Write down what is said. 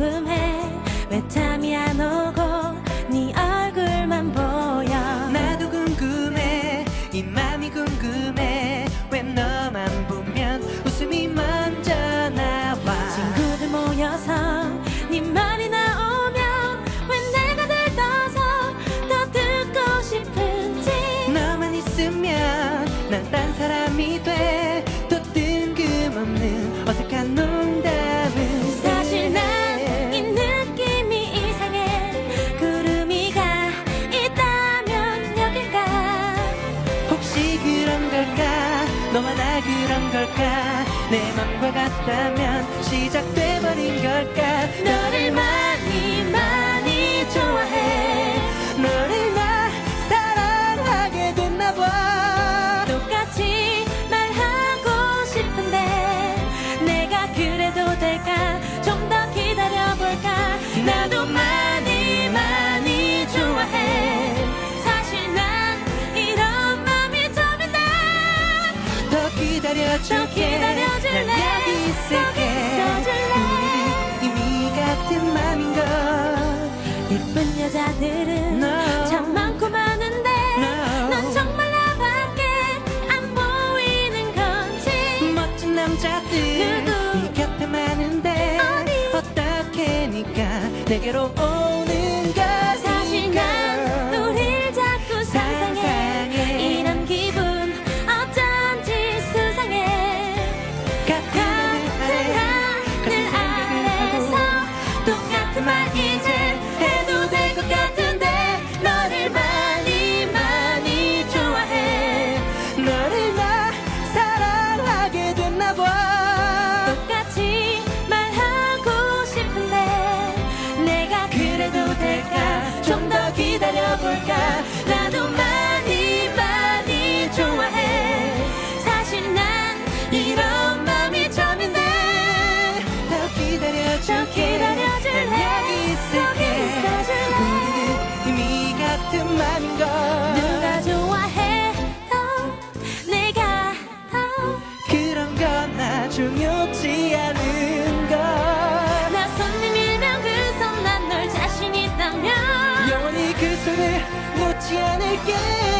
궁금해. 왜 잠이 안 오고 너만 나 그런 걸까? 내 맘과 같다면 시작돼버린 걸까? 너를 말 남자들 네 곁에 많은데 어디? 어떻게 니까 내게로 오는 것 사실 난 우릴 자꾸 상상해, 상상해. 이런 기분 어쩐지 수상해 같은 하늘 아래서 똑같은 말인 중요치 않은 걸나 손님이면 그 손 난 널 자신 있다면 영원히 그 손을 놓지 않을게.